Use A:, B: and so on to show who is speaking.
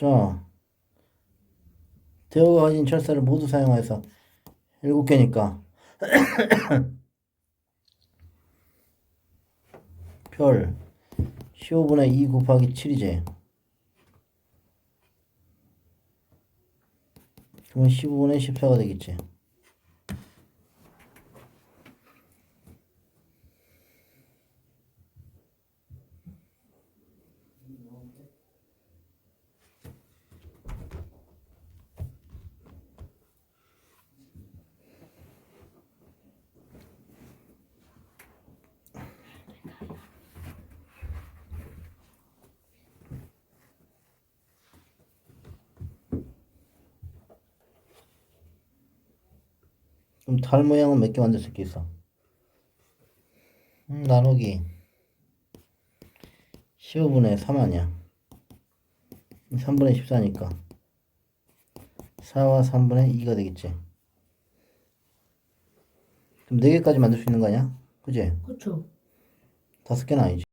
A: 자, 대어가 가진 철사를 모두 사용해서 7개니까 별 15분의 2 곱하기 7이지. 그러면 15분의 14가 되겠지. 그럼 달 모양은 몇 개 만들 수 있겠어? 음, 나누기 15분의 3 아니야 3분의 14니까 4와 3분의 2가 되겠지 그럼 4개까지 만들 수 있는 거 아니야? 그지?
B: 그쵸.
A: 다섯 개는 아니지